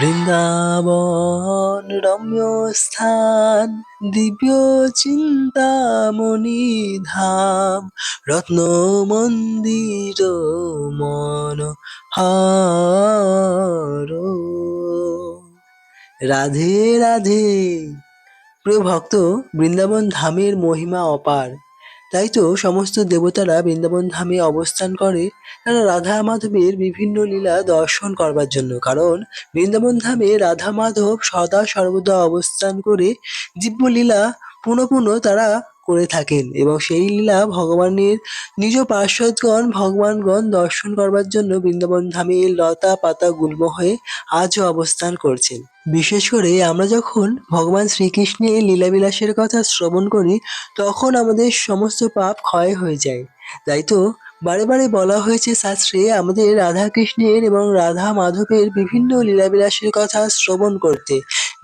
বৃন্দাবন রম্য স্থান দিব্য চিন্তামণি ধাম রত্ন মন্দির মন হার রাধে রাধে। প্রিয় ভক্ত, বৃন্দাবন ধামের মহিমা অপার। তাই তো সমস্ত দেবতারা বৃন্দাবন ধামে অবস্থান করে। তারা রাধা মাধবের বিভিন্ন লীলা দর্শন করবার জন্য। কারণ বৃন্দাবন ধামে রাধা মাধব সদা সর্বদা অবস্থান করে। দিব্য লীলা পুনঃ পুনঃ তারা করে থাকেন এবং সেই লীলা ভগবানের নিজ পার্শ্বদগণ ভগবানগণ দর্শন করবার জন্য বৃন্দাবন ধামে লতা, পাতা, গুল্ম হয়ে আজও অবস্থান করছেন। বিশেষ করে আমরা যখন ভগবান শ্রীকৃষ্ণের লীলাবিলাসের কথা শ্রবণ করি, তখন আমাদের সমস্ত পাপ ক্ষয় হয়ে যায়। তাই তো বারে বারে বলা হয়েছে, শাস্ত্রে আমাদের রাধা কৃষ্ণের এবং রাধা মাধবের বিভিন্ন লীলাবিলাসের কথা শ্রবণ করতে।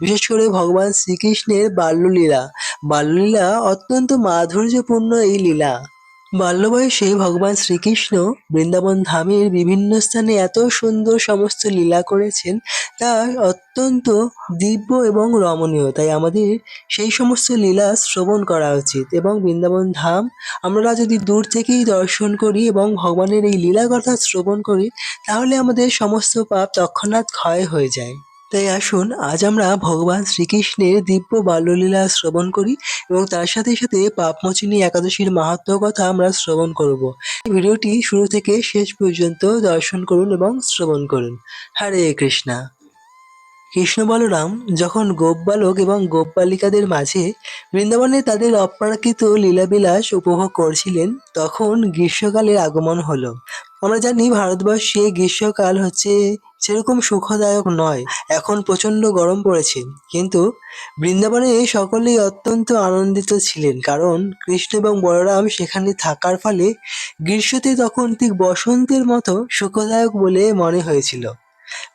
বিশেষ করে ভগবান শ্রীকৃষ্ণের বাল্যলীলা। বাল্যলীলা অত্যন্ত মাধুর্যপূর্ণ এই লীলা। বাল্য বয়সে ভগবান শ্রীকৃষ্ণ বৃন্দাবন ধামের বিভিন্ন স্থানে এত সুন্দর সমস্ত লীলা করেছেন, তা অত্যন্ত দিব্য এবং রমণীয়। তাই আমাদের সেই সমস্ত লীলা শ্রবণ করা উচিত এবং বৃন্দাবন ধাম আমরা যদি দূর থেকেই দর্শন করি এবং ভগবানের এই লীলা কথা শ্রবণ করি, তাহলে আমাদের সমস্ত পাপ তৎক্ষণাৎ ক্ষয় হয়ে যায়। তাই আসুন, আজ আমরা ভগবান শ্রীকৃষ্ণের দিব্য বাল্যলীলা শ্রবণ করি এবং তার সাথে সাথে পাপমোচিনী একাদশীর মাহাত্ম্য কথা আমরা শ্রবণ করব। এই ভিডিওটি শুরু থেকে শেষ পর্যন্ত দর্শন করুন এবং শ্রবণ করুন। হরে কৃষ্ণা। কৃষ্ণ বলরাম যখন গোপ বালক এবং গোপ বালিকাদের মাঝে বৃন্দাবনে তাদের অপ্রাকৃত লীলাবিলাস উপভোগ করছিলেন, তখন গ্রীষ্মকালের আগমন হলো। আমরা জানি ভারতবর্ষে গ্রীষ্মকাল হচ্ছে সেরকম সুখদায়ক নয়। এখন প্রচণ্ড গরম পড়েছে। কিন্তু বৃন্দাবনে সকলেই অত্যন্ত আনন্দিত ছিলেন। কারণ কৃষ্ণ এবং বলরাম সেখানে থাকার ফলে গ্রীষ্মতে তখন ঠিক বসন্তের মতো সুখদায়ক বলে মনে হয়েছিল।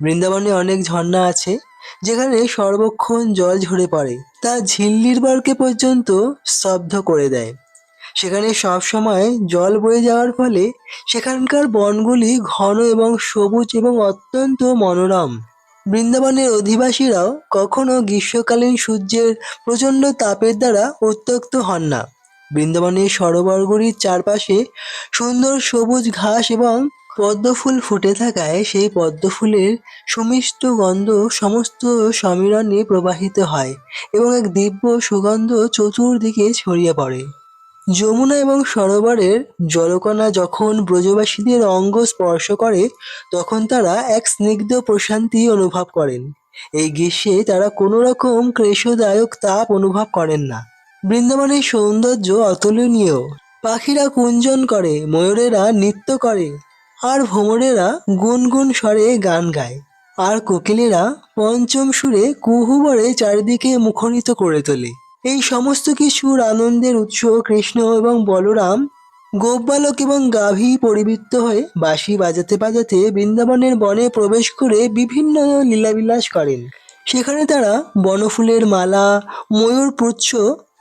বৃন্দাবনে অনেক ঝর্ণা আছে, যেখানে সর্বক্ষণ জল ঝরে পড়ে। তা ঝিল্লির বরকে পর্যন্ত স্তব্ধ করে দেয়। সেখানে সব সময় জল বয়ে যাওয়ার ফলে সেখানকার বনগুলি ঘন এবং সবুজ এবং অত্যন্ত মনোরম। বৃন্দাবনের অধিবাসীরাও কখনো গ্রীষ্মকালীন সূর্যের প্রচণ্ড তাপের দ্বারা উত্তক্ত হন না। বৃন্দাবনের সরোবরগুলির চারপাশে সুন্দর সবুজ ঘাস এবং পদ্মফুল ফুটে থাকায় সেই পদ্মফুলের সুমিষ্ট গন্ধ সমস্ত সমীরণে প্রবাহিত হয় এবং এক দিব্য সুগন্ধ চতুর্দিকে ছড়িয়ে পড়ে। যমুনা এবং সরোবরের জলকণা যখন ব্রজবাসীদের অঙ্গ স্পর্শ করে, তখন তারা এক স্নিগ্ধ প্রশান্তি অনুভব করেন। এই গ্রীষ্মে তারা কোনো রকম ক্লেশদায়ক তাপ অনুভব করেন না। বৃন্দাবনের সৌন্দর্য অতুলনীয়। পাখিরা কুঞ্জন করে, ময়ূরেরা নৃত্য করে, আর ভ্রমরেরা গুনগুন স্বরে গান গায়। আর কোকিলেরা পঞ্চম সুরে কুহুবরে চারিদিকে মুখরিত করে তোলে। এই সমস্ত কিছুর আনন্দের উৎস কৃষ্ণ এবং বলরাম, গোপবালক এবং গাভী পরিবৃত্ত হয়ে বাঁশি বাজাতে বাজাতে বৃন্দাবনের বনে প্রবেশ করে বিভিন্ন লীলাবিলাস করেন। সেখানে তারা বনফুলের মালা, ময়ূর পুচ্ছ,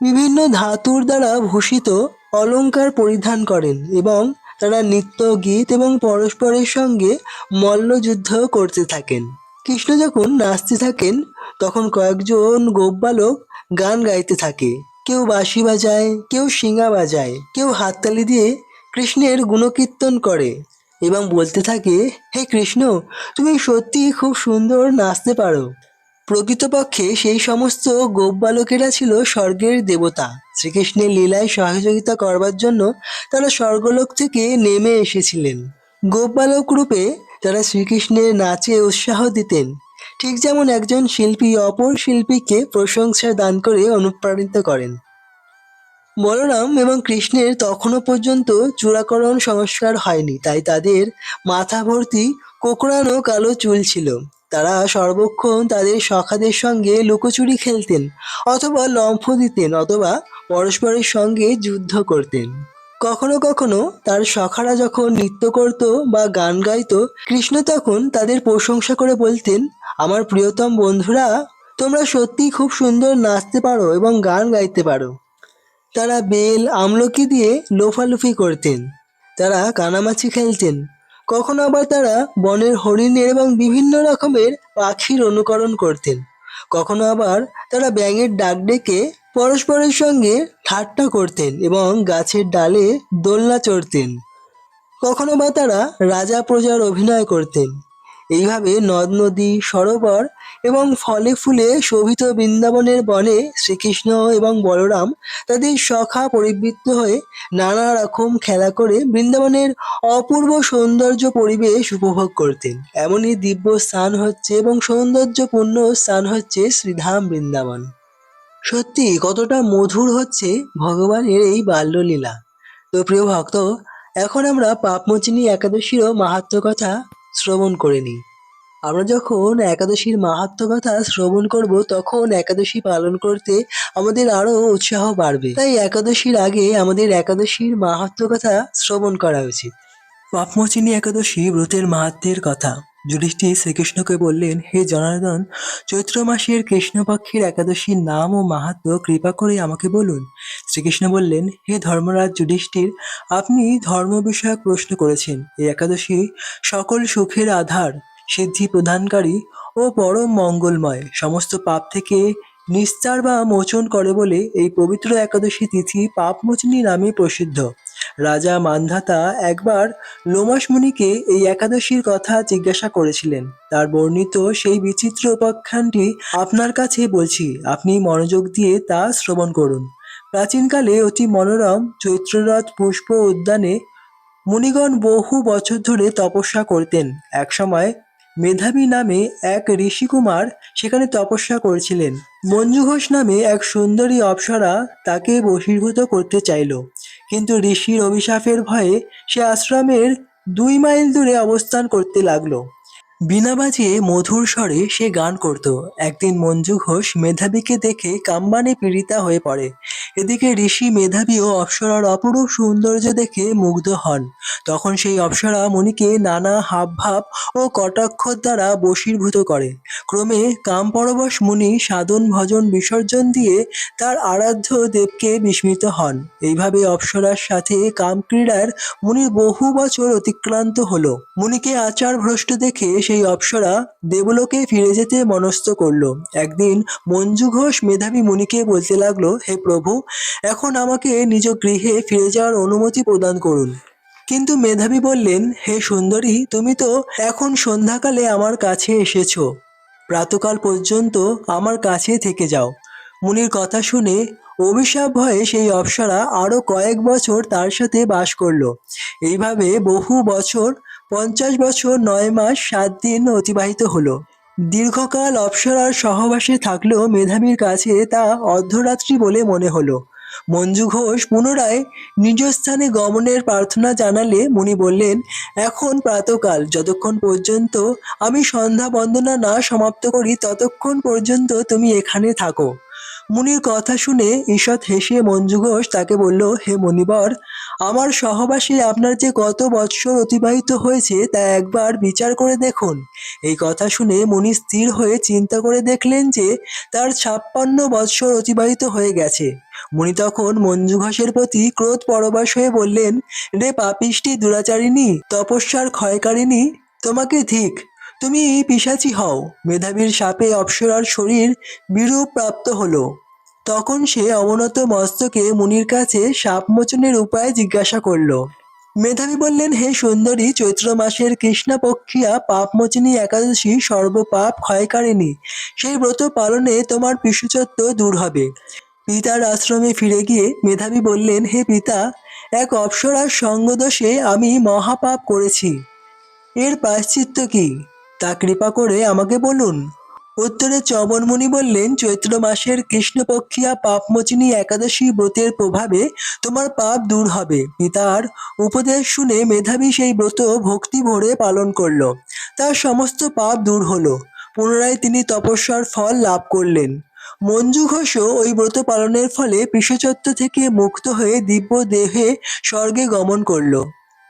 বিভিন্ন ধাতুর দ্বারা ভূষিত অলঙ্কার পরিধান করেন এবং তারা নৃত্য গীত এবং পরস্পরের সঙ্গে মল্লযুদ্ধ করতে থাকেন। কৃষ্ণ যখন নাচতে থাকেন, তখন কয়েকজন গোপবালক গান গাইতে থাকে। কেউ বাঁশি বাজায়, কেউ শিঙা বাজায়, কেউ হাততালি দিয়ে কৃষ্ণের গুণকীর্তন করে এবং বলতে থাকে, হে কৃষ্ণ, তুমি সত্যি খুব সুন্দর নাচতে পারো। প্রকৃতপক্ষে সেই সমস্ত গোপ বালকেরা ছিল স্বর্গের দেবতা। শ্রীকৃষ্ণের লীলায় সহযোগিতা করবার জন্য তারা স্বর্গলোক থেকে নেমে এসেছিলেন। গোপ বালক রূপে তারা শ্রীকৃষ্ণের নাচে উৎসাহ দিতেন। ঠিক যেমন একজন শিল্পী অপর শিল্পীকে প্রশংসা দান করে অনুপ্রাণিত করেন। বলরাম এবং কৃষ্ণের তখনও পর্যন্ত চূড়াকরণ সংস্কার হয়নি, তাই তাদের মাথা ভর্তি কোকড়ানো কালো চুল ছিল। তারা সর্বক্ষণ তাদের সখাদের সঙ্গে লুকোচুরি খেলতেন অথবা লম্ফ দিতেন অথবা পরস্পরের সঙ্গে যুদ্ধ করতেন। কখনো কখনো তার সখারা যখন নৃত্য করত বা গান গাইত, কৃষ্ণ তখন তাদের প্রশংসা করে বলতেন আমার প্রিয়তম বন্ধুরা, তোমরা সত্যিই খুব সুন্দর নাচতে পারো এবং গান গাইতে পারো। তারা বেল, আমলকি দিয়ে লোফালুফি করতেন। তারা কানামাছি খেলতেন। কখনো আবার তারা বনের হরিণের এবং বিভিন্ন রকমের পাখির অনুকরণ করতেন। কখনো আবার তারা ব্যাঙের ডাক ডেকে পরস্পরের সঙ্গে ঠাট্টা করতেন এবং গাছের ডালে দোলনা চড়তেন। কখনো বা তারা রাজা প্রজার অভিনয় করতেন। এইভাবে নদ, নদী, সরোবর এবং ফলে ফুলে শোভিত বৃন্দাবনের বনে শ্রীকৃষ্ণ এবং বলরাম তাদের সখা পরিবৃত্ত হয়ে নানা রকম খেলা করে বৃন্দাবনের অপূর্ব সৌন্দর্য পরিবেশ উপভোগ করতেন। এমনই দিব্য স্থান হচ্ছে এবং সৌন্দর্যপূর্ণ স্থান হচ্ছে শ্রীধাম বৃন্দাবন। সত্যি কতটা মধুর হচ্ছে ভগবানের এই বাল্যলীলা। তো প্রিয় ভক্ত, এখন আমরা পাপমোচিনী একাদশীরও মাহাত্ম্য কথা শ্রবণ করে নিই। আমরা যখন একাদশীর মাহাত্ম কথা শ্রবণ করব, তখন একাদশী পালন করতে আমাদের আরও উৎসাহ বাড়বে। তাই একাদশীর আগে আমাদের একাদশীর মাহাত্ম কথা শ্রবণ করা উচিত। পাপমোচিনী একাদশী ব্রতের মাহাত্মের কথা। যুধিষ্ঠির শ্রীকৃষ্ণকে বললেন, হে জনার্দন, চৈত্র মাসের কৃষ্ণপক্ষের একাদশীর নাম ও মাহাত্ম্য কৃপা করে আমাকে বলুন। শ্রীকৃষ্ণ বললেন, হে ধর্মরাজ যুধিষ্ঠির, আপনি ধর্ম বিষয়ক প্রশ্ন করেছেন। এই একাদশী সকল সুখের আধার, সিদ্ধি প্রদানকারী ও পরম মঙ্গলময়। সমস্ত পাপ থেকে নিস্তার বা মোচন করে বলে এই পবিত্র একাদশী তিথি পাপমোচনী নামে প্রসিদ্ধ। রাজা মান্ধাতা একবার লোমাস মুনিকে এই একাদশীর কথা জিজ্ঞাসা করেছিলেন। তার বর্ণিত সেই বিচিত্র উপাখ্যানটি আপনার কাছে বলছি, আপনি মনোযোগ দিয়ে তা শ্রবণ করুন। প্রাচীনকালে অতি মনোরম চৈত্ররথ পুষ্প উদ্যানে মুনিগণ বহু বছর ধরে তপস্যা করতেন। একসময় মেধাবী নামে এক ঋষিকুমার সেখানে তপস্যা করছিলেন। মঞ্জু ঘোষ নামে এক সুন্দরী অপ্সরা তাকে বহির্ভূত করতে চাইল। কিন্তু ঋষির অভিশাপের ভয়ে সে আশ্রমের দুই মাইল দূরে অবস্থান করতে লাগল। বিনা বাজিয়ে মধুর স্বরে সে গান করত। একদিন মঞ্জু ঘোষ মেধাবীকে দেখে কাম্বানে পীড়িতা হয়ে পড়ে। এদিকে ঋষি মেধাবী ও অপ্সরার অপরূপ সৌন্দর্য দেখে মুগ্ধ হন। তখন সেই অপ্সরা মণিকে নানা হাবভাব ও কটাক্ষর দ্বারা বশীভূত করে। ক্রমে কামপরবশ মুনি সাধন ভজন বিসর্জন দিয়ে তার আরাধ্য দেবকে বিস্মিত হন। এইভাবে অপ্সরার সাথে কামক্রীড়ার মুনির বহু বছর অতিক্রান্ত হলো। মুনিকে আচার ভ্রষ্ট দেখে সেই অপ্সরা দেবলোকে ফিরে যেতে মনস্থ করল। একদিন মঞ্জু ঘোষ মেধাবী মুনিকে বলতে লাগল, হে প্রভু, এখন আমাকে নিজ গৃহে ফিরে যাওয়ার অনুমতি প্রদান করুন। কিন্তু মেধাবী বললেন, হে সুন্দরী, তুমি তো এখন সন্ধ্যাকালে আমার কাছে এসেছ। প্রাতকাল পর্যন্ত আমার কাছে থেকে যাও। মুনির কথা শুনে অভিশাপ ভয়ে সেই অপ্সরা আরও কয়েক বছর তার সাথে বাস করল। এইভাবে বহু বছর পঞ্চাশ বছর নয় মাস সাত দিন অতিবাহিত হলো। দীর্ঘকাল অপ্সরার সহবাসে থাকলেও মেধাবীর কাছে তা অর্ধরাত্রি বলে মনে হলো। মঞ্জু ঘোষ পুনরায় নিজ স্থানে গমনের প্রার্থনা জানালে মুনি বললেন, এখন প্রাতকাল, যতক্ষণ পর্যন্ত আমি সন্ধ্যা বন্দনা না সমাপ্ত করি, ততক্ষণ পর্যন্ত তুমি এখানে থাকো। মুনির কথা শুনে ঈষৎ হেসে মঞ্জু ঘোষ তাকে বলল, হে মণিবর আমার সহবাসে আপনার যে কত বৎসর অতিবাহিত হয়েছে তা একবার বিচার করে দেখুন। এই কথা শুনে মুনি স্থির হয়ে চিন্তা করে দেখলেন যে তার ছাপ্পান্ন বৎসর অতিবাহিত হয়ে গেছে। মুনি তখন মঞ্জু ঘোষের প্রতি ক্রোধ পরবাস হয়ে বললেন, রে পাপিষ্টি দুরাচারিণী, তপস্যার ক্ষয়কারিণী, তোমাকে ঠিক, তুমি পিসাচি হও। মেধাবীর সাপে অপ্সরার শরীর বিরূপ প্রাপ্ত হলো। তখন সে অবনত মস্তকে মুনির কাছে সাপমোচনের উপায় জিজ্ঞাসা করল। মেধাবী বললেন, হে সুন্দরী, চৈত্র মাসের কৃষ্ণপক্ষিয়া পাপমোচিনী একাদশী সর্বপাপ ক্ষয়কারিণী। সেই ব্রত পালনে তোমার পিশুচত্ব দূর হবে। পিতার আশ্রমে ফিরে গিয়ে মেধাবী বললেন, হে পিতা, এক অপ্সরার সঙ্গদোষে আমি মহাপাপ করেছি। এর প্রায়শ্চিত্ত কি? তা কৃপা করে আমাকে বলুন। উত্তরে চবনমুনি বললেন, চৈত্র মাসের কৃষ্ণপক্ষিয়া পাপমোচিনী একাদশী ব্রতের প্রভাবে তোমার পাপ দূর হবে। পিতার উপদেশ শুনে মেধাবী সেই ব্রত ভক্তি ভরে পালন করল। তার সমস্ত পাপ দূর হলো। পুনরায় তিনি তপস্যার ফল লাভ করলেন। মঞ্জু ঘোষও ওই ব্রত পালনের ফলে পিসচত্ব থেকে মুক্ত হয়ে দিব্য দেহে স্বর্গে গমন করল।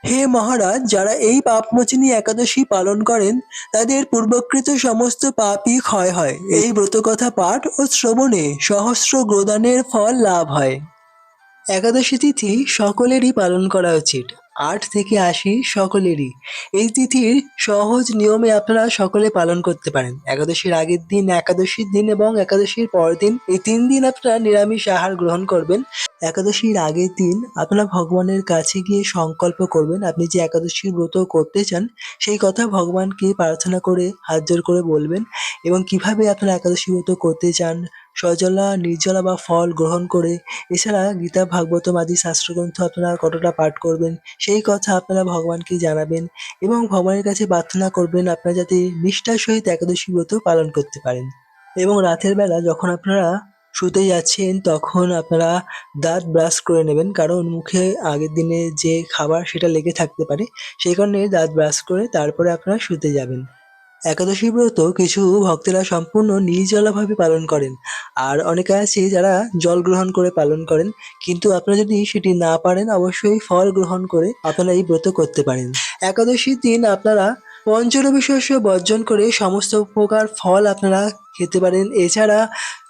হে মহারাজ, যারা এই পাপমোচিনী একাদশী পালন করেন, তাদের পূর্বকৃত সমস্ত পাপই ক্ষয় হয়। এই ব্রতকথা পাঠ ও শ্রবণে সহস্র গ্রদানের ফল লাভ হয়। একাদশী তিথি সকলেরই পালন করা উচিত। আট থেকে আশি সকলেরই। এই তিথির সহজ নিয়মে আপনারা সকলে পালন করতে পারেন। একাদশীর আগের দিন, একাদশীর দিন এবং একাদশীর পরের দিন এই তিন দিন আপনারা নিরামিষ আহার গ্রহণ করবেন। একাদশীর আগের দিন আপনারা ভগবানের কাছে গিয়ে সংকল্প করবেন। আপনি যে একাদশীর ব্রত করতে চান, সেই কথা ভগবানকে প্রার্থনা করে, হাত জোর করে বলবেন এবং কীভাবে আপনারা একাদশী ব্রত করতে চান, সজলা, নির্জলা বা ফল গ্রহণ করে, এছাড়া গীতা, ভাগবতম আদি শাস্ত্রগ্রন্থ আপনারা কতটা পাঠ করবেন, সেই কথা আপনারা ভগবানকে জানাবেন এবং ভগবানের কাছে প্রার্থনা করবেন আপনারা যাতে নিষ্ঠার সহিত একাদশী ব্রত পালন করতে পারেন। এবং রাতের বেলা যখন আপনারা শুতে যাচ্ছেন, তখন আপনারা দাঁত ব্রাশ করে নেবেন। কারণ মুখে আগের দিনে যে খাবার সেটা লেগে থাকতে পারে, সেই কারণে দাঁত ব্রাশ করে তারপরে আপনারা শুতে যাবেন। একাদশী ব্রত কিছু ভক্তেরা সম্পূর্ণ নির্জলাভাবে পালন করেন। আর অনেকে আছে যারা জল গ্রহণ করে পালন করেন, কিন্তু আপনারা যদি সেটি না পারেন, অবশ্যই ফল গ্রহণ করে আপনারা এই ব্রত করতে পারেন। একাদশীর দিন আপনারা পঞ্চরবি শস্য বর্জন করে সমস্ত প্রকার ফল আপনারা খেতে পারেন। এছাড়া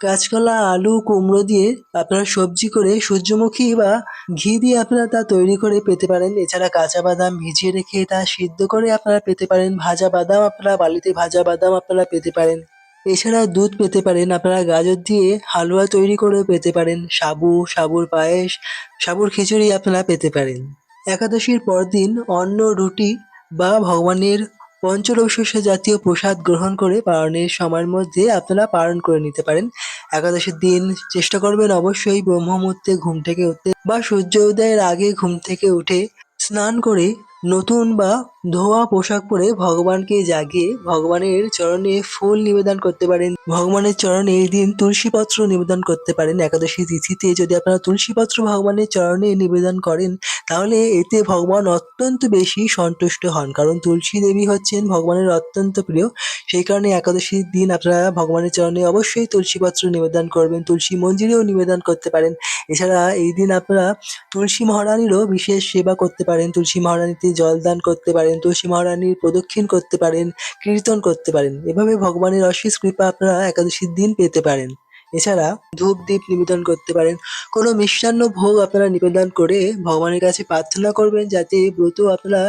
কাঁচকলা আলু, কুমড়ো দিয়ে আপনারা সবজি করে সূর্যমুখী বা ঘি দিয়ে আপনারা তা তৈরি করে পেতে পারেন। এছাড়া কাঁচা বাদাম ভিজিয়ে রেখে তা সিদ্ধ করে আপনারা পেতে পারেন। ভাজা বাদাম আপনারা বালিতে ভাজা বাদাম আপনারা পেতে পারেন। এছাড়া দুধ পেতে পারেন। আপনারা গাজর দিয়ে হালুয়া তৈরি করে পেতে পারেন। সাবু, সাবুর পায়েস, সাবুর খিচুড়ি আপনারা পেতে পারেন। একাদশীর পরদিন অন্ন, রুটি বা ভগবানের পঞ্চরবিশস্য জাতীয় প্রসাদ গ্রহণ করে পালনের সময়ের মধ্যে আপনারা পালন করে নিতে পারেন। একাদশের দিন চেষ্টা করবেন অবশ্যই ব্রহ্মমূর্তে ঘুম থেকে উঠতে বা সূর্য উদয়ের আগে ঘুম থেকে উঠে স্নান করে নতুন বা ধোয়া, পোশাক পরে ভগবানকে জাগিয়ে ভগবানের চরণে ফুল নিবেদন করতে পারেন। ভগবানের চরণে এই দিন তুলসীপত্র নিবেদন করতে পারেন। একাদশী তিথিতে যদি আপনারা তুলসীপত্র ভগবানের চরণে নিবেদন করেন, তাহলে এতে ভগবান অত্যন্ত বেশি সন্তুষ্ট হন। কারণ তুলসী দেবী হচ্ছেন ভগবানের অত্যন্ত প্রিয়। সেই কারণে একাদশীর দিন আপনারা ভগবানের চরণে অবশ্যই তুলসীপত্র নিবেদন করবেন, তুলসী মঞ্জিরেও নিবেদন করতে পারেন। এছাড়া এই দিন আপনারা তুলসী মহারানীরও বিশেষ সেবা করতে পারেন। তুলসী মহারানীতে জল দান করতে পারেন। তুলসী মহারানীর প্রদক্ষিণ করতে পারেন, কীর্তন করতে পারেন। এভাবে ভগবানের অশেষ কৃপা আপনারা একাদশীর দিন পেতে পারেন। এছাড়া ধূপ দীপ নিবেদন করতে পারেন। কোনো মিষ্টান্ন ভোগ আপনারা নিবেদন করে ভগবানের কাছে প্রার্থনা করবেন যাতে ব্রত আপনারা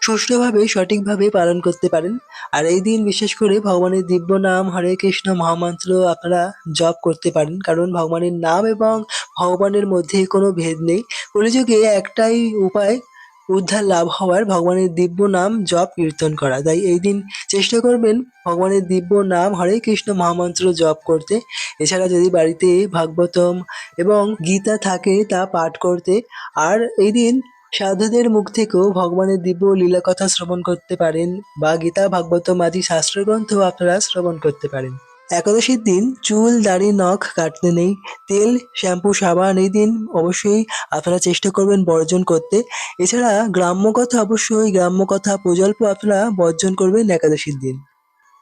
সুষ্ঠুভাবে, সঠিকভাবে পালন করতে পারেন। আর এই দিন বিশেষ করে ভগবানের দিব্য নাম হরে কৃষ্ণ মহামন্ত্র আপনারা জপ করতে পারেন। কারণ ভগবানের নাম এবং ভগবানের মধ্যে কোনো ভেদ নেই। কলিযুগে একটাই উপায় উদ্ধার লাভ হওয়ার ভগবানের দিব্য নাম জপ কীর্তন করা। তাই এই দিন চেষ্টা করবেন ভগবানের দিব্য নাম হরে কৃষ্ণ মহামন্ত্র জপ করতে। এছাড়া যদি বাড়িতে ভাগবতম এবং গীতা থাকে তা পাঠ করতে। আর এই দিন সাধুদের মুখ থেকেও ভগবানের দিব্য লীলা কথা শ্রবণ করতে পারেন বা গীতা, ভাগবতম আদি শাস্ত্রগ্রন্থ আপনারা শ্রবণ করতে পারেন। একাদশীর দিন চুল, দাড়ি, নখ কাটতে নেই। তেল, শ্যাম্পু, সাবান এই দিন অবশ্যই আপনারা চেষ্টা করবেন বর্জন করতে। এছাড়া গ্রাম্য কথা অবশ্যই, গ্রাম্য কথা প্রজল্প আপনারা বর্জন করবেন একাদশীর দিন।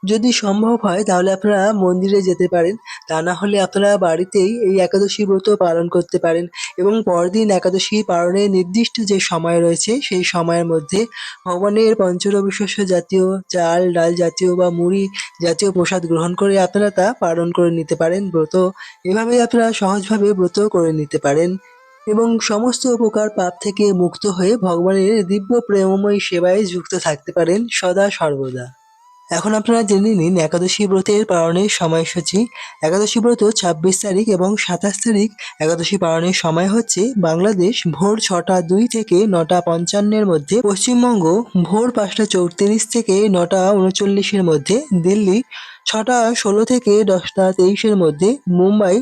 যদি সম্ভব হয়, তাহলে আপনারা মন্দিরে যেতে পারেন। তা না হলে আপনারা বাড়িতেই এই একাদশী ব্রত পালন করতে পারেন এবং পরদিন একাদশী পালনের নির্দিষ্ট যে সময় রয়েছে, সেই সময়ের মধ্যে ভগবানের পঞ্চরবিশস্য জাতীয় চাল, ডাল জাতীয় বা মুড়ি জাতীয় প্রসাদ গ্রহণ করে আপনারা তা পালন করে নিতে পারেন। ব্রত এভাবেই আপনারা সহজভাবে ব্রত করে নিতে পারেন এবং সমস্ত উপকার পাপ থেকে মুক্ত হয়ে ভগবানের দিব্য প্রেমময় সেবায় যুক্ত থাকতে পারেন সদা সর্বদা। এখন আপনারা জেনে নিন একাদশী ব্রতের পালনের সময়সূচি। একাদশী ব্রত ছাব্বিশ তারিখ এবং সাতাশ তারিখ। একাদশী পালনের সময় হচ্ছে বাংলাদেশ ভোর ছটা দুই থেকে নটা পঞ্চান্নের মধ্যে, পশ্চিমবঙ্গ ভোর পাঁচটা চৌত্রিশ থেকে নটা উনচল্লিশের মধ্যে, দিল্লি ছটা ষোলো থেকে দশটা তেইশের মধ্যে, মুম্বাই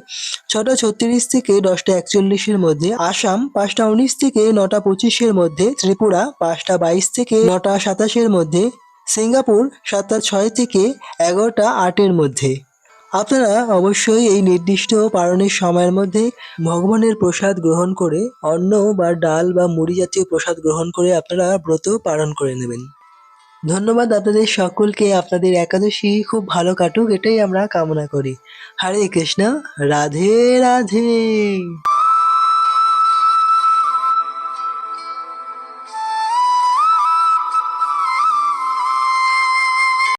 ছটা ছত্রিশ থেকে দশটা একচল্লিশের মধ্যে, আসাম পাঁচটা উনিশ থেকে নটা পঁচিশের মধ্যে, ত্রিপুরা পাঁচটা বাইশ থেকে নটা সাতাশের মধ্যে সিঙ্গাপুর সাতটা ছয় থেকে এগারোটা আটের মধ্যে। আপনারা অবশ্যই এই নির্দিষ্ট পালনের সময়ের মধ্যে ভগবানের প্রসাদ গ্রহণ করে অন্ন বা ডাল বা মুড়ি জাতীয় প্রসাদ গ্রহণ করে আপনারা ব্রত পালন করে নেবেন। ধন্যবাদ আপনাদের সকলকে। আপনাদের একাদশী খুব ভালো কাটুক, এটাই আমরা কামনা করি। হরে কৃষ্ণ, রাধে রাধে।